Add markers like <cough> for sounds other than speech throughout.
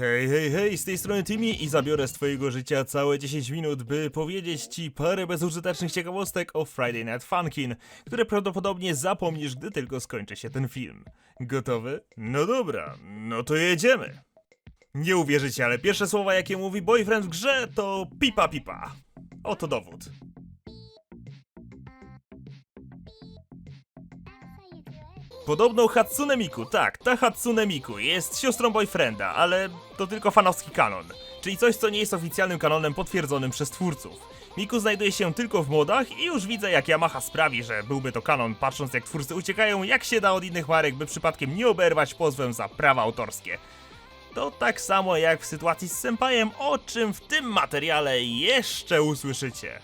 Hej, hej, hej, z tej strony Timmy i zabiorę z twojego życia całe 10 minut, by powiedzieć ci parę bezużytecznych ciekawostek o Friday Night Funkin', które prawdopodobnie zapomnisz, gdy tylko skończy się ten film. Gotowy? No dobra, no to jedziemy. Nie uwierzycie, ale pierwsze słowa jakie mówi boyfriend w grze to pipa pipa. Oto dowód. Podobną Hatsune Miku, tak, ta Hatsune Miku jest siostrą boyfrienda, ale to tylko fanowski kanon, czyli coś co nie jest oficjalnym kanonem potwierdzonym przez twórców. Miku znajduje się tylko w modach i już widzę jak Yamaha sprawi, że byłby to kanon, patrząc jak twórcy uciekają jak się da od innych marek, by przypadkiem nie oberwać pozwem za prawa autorskie. To tak samo jak w sytuacji z Senpaiem, o czym w tym materiale jeszcze usłyszycie.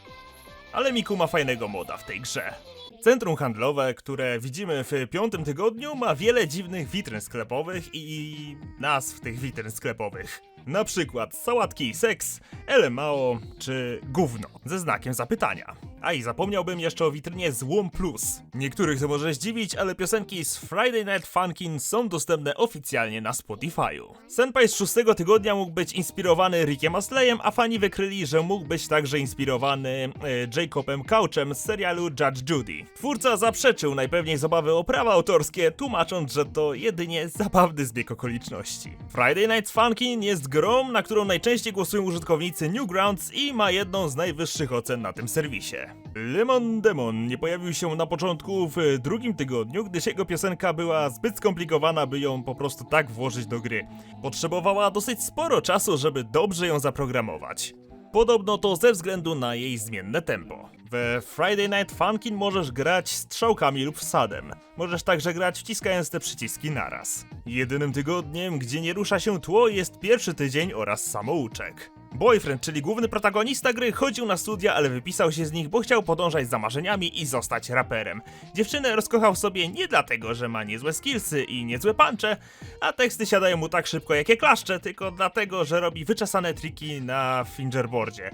Ale Miku ma fajnego moda w tej grze. Centrum handlowe, które widzimy w piątym tygodniu, ma wiele dziwnych witryn sklepowych i nazw tych witryn sklepowych. Na przykład sałatki seks, LMAO czy gówno, ze znakiem zapytania. A i zapomniałbym jeszcze o witrynie Złom Plus. Niektórych to może zdziwić, ale piosenki z Friday Night Funkin' są dostępne oficjalnie na Spotify'u. Senpai z szóstego tygodnia mógł być inspirowany Rickiem Astleyem, a fani wykryli, że mógł być także inspirowany e, Jacobem Couchem z serialu Judge Judy. Twórca zaprzeczył najpewniej z obawy o prawa autorskie, tłumacząc, że to jedynie zabawny zbieg okoliczności. Friday Night Funkin' jest grą, na którą najczęściej głosują użytkownicy Newgrounds i ma jedną z najwyższych ocen na tym serwisie. Lemon Demon nie pojawił się na początku w drugim tygodniu, gdyż jego piosenka była zbyt skomplikowana, by ją po prostu tak włożyć do gry. Potrzebowała dosyć sporo czasu, żeby dobrze ją zaprogramować. Podobno to ze względu na jej zmienne tempo. We Friday Night Funkin' możesz grać strzałkami lub wsadem. Możesz także grać wciskając te przyciski naraz. Jedynym tygodniem, gdzie nie rusza się tło jest pierwszy tydzień oraz samouczek. Boyfriend, czyli główny protagonista gry, chodził na studia, ale wypisał się z nich, bo chciał podążać za marzeniami i zostać raperem. Dziewczynę rozkochał sobie nie dlatego, że ma niezłe skillsy i niezłe puncze, a teksty siadają mu tak szybko jak je klaszcze, tylko dlatego, że robi wyczesane triki na fingerboardzie.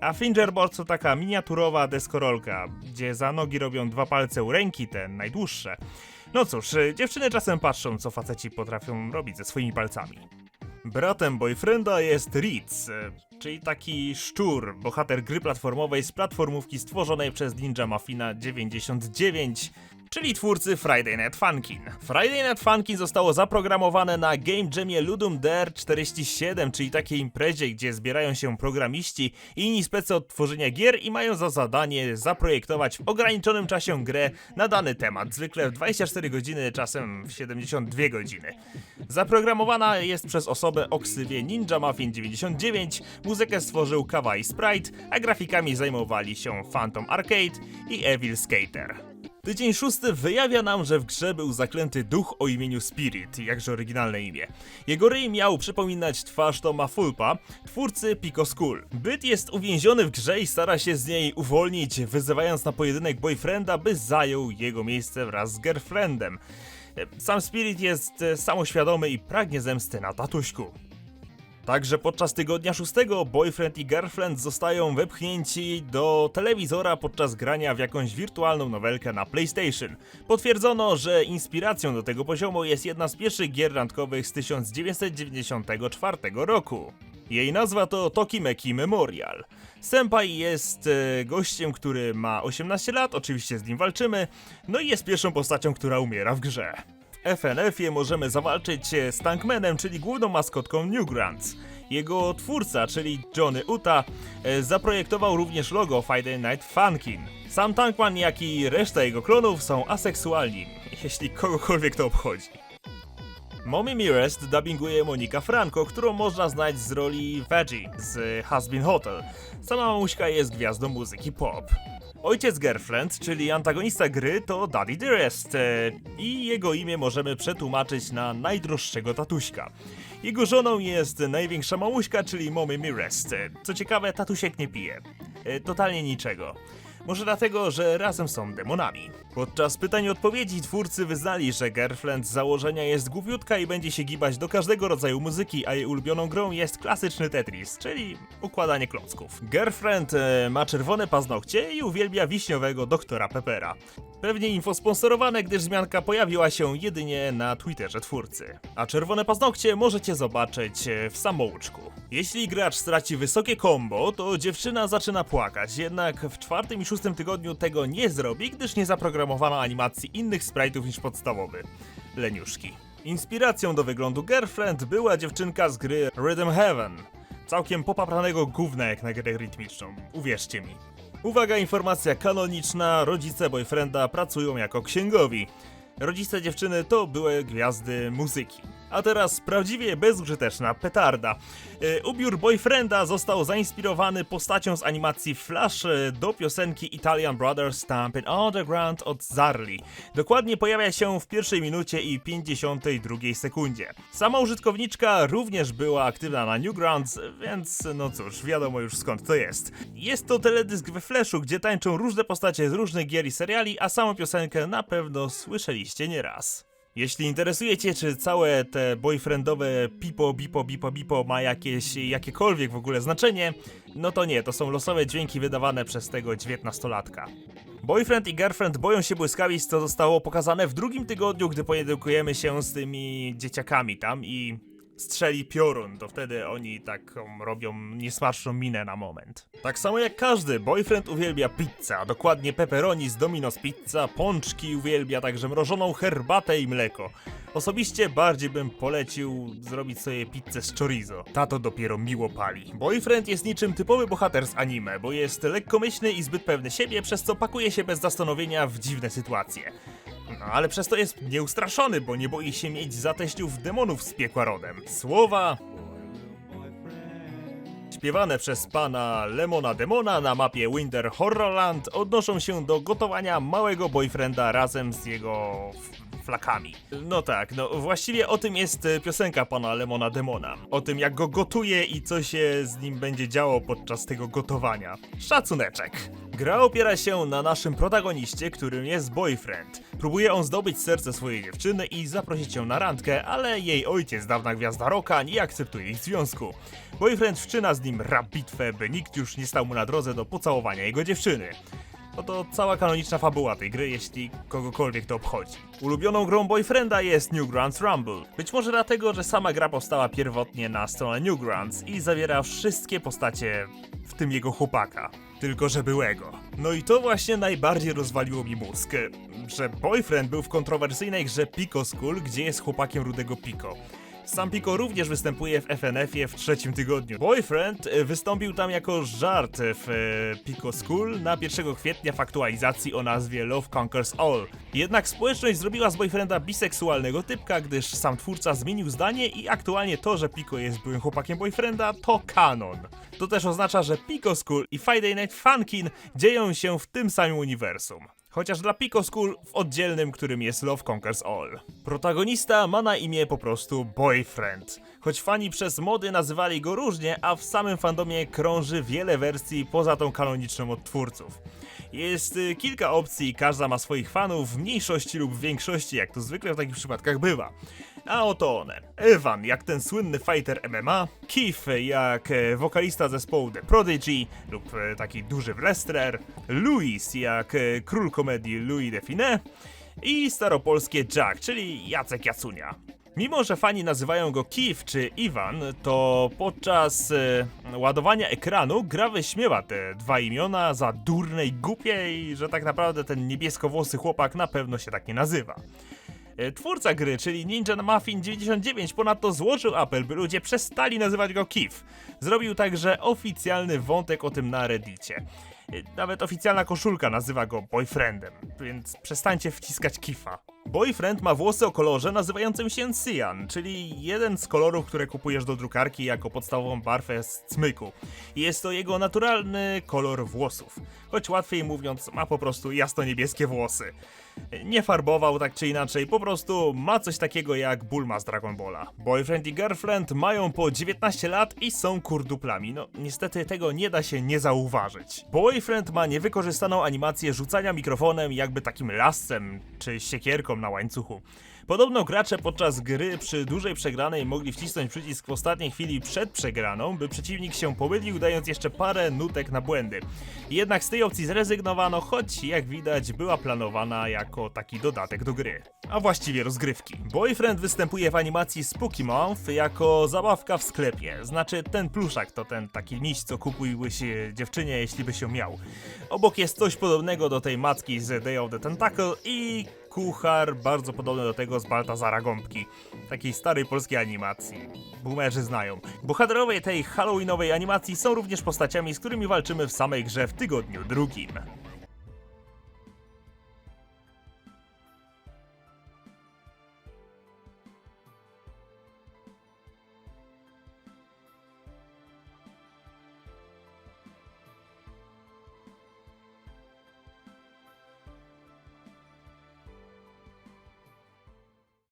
A fingerboard to taka miniaturowa deskorolka, gdzie za nogi robią dwa palce u ręki, te najdłuższe. No cóż, dziewczyny czasem patrzą, co faceci potrafią robić ze swoimi palcami. Bratem boyfrienda jest Ritz, czyli taki szczur, bohater gry platformowej z platformówki stworzonej przez Ninja Mafina 99, czyli twórcy Friday Night Funkin'. Friday Night Funkin' zostało zaprogramowane na Game Jamie Ludum Dare 47, czyli takiej imprezie, gdzie zbierają się programiści i inni specy od tworzenia gier i mają za zadanie zaprojektować w ograniczonym czasie grę na dany temat, zwykle w 24 godziny, czasem w 72 godziny. Zaprogramowana jest przez osobę o ksywie Ninja Muffin 99, muzykę stworzył Kawaii Sprite, a grafikami zajmowali się Phantom Arcade i Evil Skater. Tydzień szósty wyjawia nam, że w grze był zaklęty duch o imieniu Spirit, jakże oryginalne imię. Jego ryj miał przypominać twarz Toma Fulpa, twórcy Pico School. Byt jest uwięziony w grze i stara się z niej uwolnić, wyzywając na pojedynek boyfrienda, by zajął jego miejsce wraz z girlfriendem. Sam Spirit jest e, samoświadomy i pragnie zemsty na tatuśku. Także podczas tygodnia szóstego boyfriend i girlfriend zostają wepchnięci do telewizora podczas grania w jakąś wirtualną nowelkę na PlayStation. Potwierdzono, że inspiracją do tego poziomu jest jedna z pierwszych gier randkowych z 1994 roku. Jej nazwa to Tokimeki Memorial. Senpai jest e, gościem, który ma 18 lat, oczywiście z nim walczymy, no i jest pierwszą postacią, która umiera w grze. FNF-ie możemy zawalczyć z Tankmanem, czyli główną maskotką Newgrounds. Jego twórca, czyli Johnny Uta, e, zaprojektował również logo Friday Night Funkin'. Sam Tankman, jak i reszta jego klonów są aseksualni, <laughs> jeśli kogokolwiek to obchodzi. Mommy Mirest dubbinguje Monika Franco, którą można znać z roli Veggie z Been Hotel. Sama mamuśka jest gwiazdą muzyki pop. Ojciec Girlfriend, czyli antagonista gry, to Daddy Dearest e, i jego imię możemy przetłumaczyć na najdroższego tatuśka. Jego żoną jest największa mamuśka, czyli Mommy Mirest. Co ciekawe, tatusiek nie pije. E, Totalnie niczego. Może dlatego, że razem są demonami. Podczas pytań i odpowiedzi twórcy wyznali, że Girlfriend z założenia jest głupiutka i będzie się gibać do każdego rodzaju muzyki, a jej ulubioną grą jest klasyczny Tetris, czyli układanie klocków. Girlfriend e, ma czerwone paznokcie i uwielbia wiśniowego doktora Peppera. Pewnie info sponsorowane, gdyż zmianka pojawiła się jedynie na Twitterze twórcy. A czerwone paznokcie możecie zobaczyć e, w samouczku. Jeśli gracz straci wysokie combo, to dziewczyna zaczyna płakać, jednak w czwartym i tygodniu tego nie zrobi, gdyż nie zaprogramowano animacji innych sprite'ów niż podstawowy. Leniuszki. Inspiracją do wyglądu Girlfriend była dziewczynka z gry Rhythm Heaven. Całkiem popapranego gówna jak na grę rytmiczną, uwierzcie mi. Uwaga, informacja kanoniczna, rodzice boyfrienda pracują jako księgowi. Rodzice dziewczyny to były gwiazdy muzyki. A teraz prawdziwie bezużyteczna petarda. E, Ubiór boyfrienda został zainspirowany postacią z animacji Flash e, do piosenki Italian Brothers Stampin' Underground od Zarli. Dokładnie pojawia się w pierwszej minucie i 52 sekundzie. Sama użytkowniczka również była aktywna na Newgrounds, więc no cóż, wiadomo już skąd to jest. Jest to teledysk we Flashu, gdzie tańczą różne postacie z różnych gier i seriali, a samą piosenkę na pewno słyszeliście nieraz. Jeśli interesuje cię, czy całe te boyfriendowe pipo, bipo, bipo, bipo ma jakieś, jakiekolwiek w ogóle znaczenie, no to nie, to są losowe dźwięki wydawane przez tego dziewiętnastolatka. Boyfriend i girlfriend boją się błyskawic, co zostało pokazane w drugim tygodniu, gdy pojedynkujemy się z tymi dzieciakami tam i strzeli piorun, to wtedy oni taką robią niesmaczną minę na moment. Tak samo jak każdy, boyfriend uwielbia pizzę, a dokładnie pepperoni z Domino's Pizza, pączki uwielbia także mrożoną herbatę i mleko. Osobiście bardziej bym polecił zrobić sobie pizzę z chorizo. Tato dopiero miło pali. Boyfriend jest niczym typowy bohater z anime, bo jest lekkomyślny i zbyt pewny siebie, przez co pakuje się bez zastanowienia w dziwne sytuacje. No ale przez to jest nieustraszony, bo nie boi się mieć za teściów demonów z piekła rodem. Słowa... Śpiewane przez pana Lemona Demona na mapie Winter Horrorland odnoszą się do gotowania małego boyfrienda razem z jego flakami. No tak, no właściwie o tym jest e, piosenka pana Lemona Demona. O tym jak go gotuje i co się z nim będzie działo podczas tego gotowania. Szacuneczek. Gra opiera się na naszym protagoniście, którym jest boyfriend. Próbuje on zdobyć serce swojej dziewczyny i zaprosić ją na randkę, ale jej ojciec, dawna gwiazda rocka, nie akceptuje ich związku. Boyfriend wszczyna z nim rap bitwę, by nikt już nie stał mu na drodze do pocałowania jego dziewczyny. Oto cała kanoniczna fabuła tej gry, jeśli kogokolwiek to obchodzi. Ulubioną grą Boyfrienda jest Newgrounds Rumble. Być może dlatego, że sama gra powstała pierwotnie na stronę Newgrounds i zawiera wszystkie postacie, w tym jego chłopaka. Tylko że byłego. No i to właśnie najbardziej rozwaliło mi mózg, że Boyfriend był w kontrowersyjnej grze Pico School, gdzie jest chłopakiem rudego Pico. Sam Pico również występuje w FNF-ie w trzecim tygodniu. Boyfriend e, wystąpił tam jako żart w e, Pico School na 1 kwietnia w aktualizacji o nazwie Love Conquers All. Jednak społeczność zrobiła z Boyfrienda biseksualnego typka, gdyż sam twórca zmienił zdanie i aktualnie to, że Pico jest byłym chłopakiem Boyfrienda to kanon. To też oznacza, że Pico School i Friday Night Funkin' dzieją się w tym samym uniwersum. Chociaż dla Pico School w oddzielnym, którym jest Love Conquers All. Protagonista ma na imię po prostu Boyfriend. Choć fani przez mody nazywali go różnie, a w samym fandomie krąży wiele wersji poza tą kanoniczną od twórców. Jest y, kilka opcji każda ma swoich fanów w mniejszości lub większości, jak to zwykle w takich przypadkach bywa. A oto one. Evan, jak ten słynny fighter MMA, Keith, jak e, wokalista zespołu The Prodigy lub e, taki duży wrestler, Louis, jak e, król komedii Louis Define i staropolskie Jack, czyli Jacek Jacunia. Mimo, że fani nazywają go Keith czy Iwan, to podczas e, ładowania ekranu gra wyśmiewa te dwa imiona za durne i głupie i że tak naprawdę ten niebieskowłosy chłopak na pewno się tak nie nazywa. E, Twórca gry, czyli Ninja Muffin 99, ponadto złożył apel, by ludzie przestali nazywać go Kif. Zrobił także oficjalny wątek o tym na Reddicie. E, Nawet oficjalna koszulka nazywa go boyfriendem, więc przestańcie wciskać Kifa. Boyfriend ma włosy o kolorze nazywającym się cyan, czyli jeden z kolorów, które kupujesz do drukarki jako podstawową barwę z cmyku. Jest to jego naturalny kolor włosów, choć łatwiej mówiąc ma po prostu jasno-niebieskie włosy. Nie farbował tak czy inaczej, po prostu ma coś takiego jak Bulma z Dragon Balla. Boyfriend i girlfriend mają po 19 lat i są kurduplami. No niestety tego nie da się nie zauważyć. Boyfriend ma niewykorzystaną animację rzucania mikrofonem jakby takim lasem czy siekierką na łańcuchu. Podobno gracze podczas gry przy dużej przegranej mogli wcisnąć przycisk w ostatniej chwili przed przegraną, by przeciwnik się pomylił, dając jeszcze parę nutek na błędy. Jednak z tej opcji zrezygnowano, choć jak widać była planowana jako taki dodatek do gry. A właściwie rozgrywki. Boyfriend występuje w animacji Spooky Month jako zabawka w sklepie. Znaczy ten pluszak to ten taki miś, co e, dziewczynie, jeśli by się miał. Obok jest coś podobnego do tej macki z Day of the Tentacle i kuchar bardzo podobny do tego z Baltazara Gąbki. Takiej starej polskiej animacji. Boomerzy znają. Bohaterowie tej halloweenowej animacji są również postaciami, z którymi walczymy w samej grze w tygodniu drugim.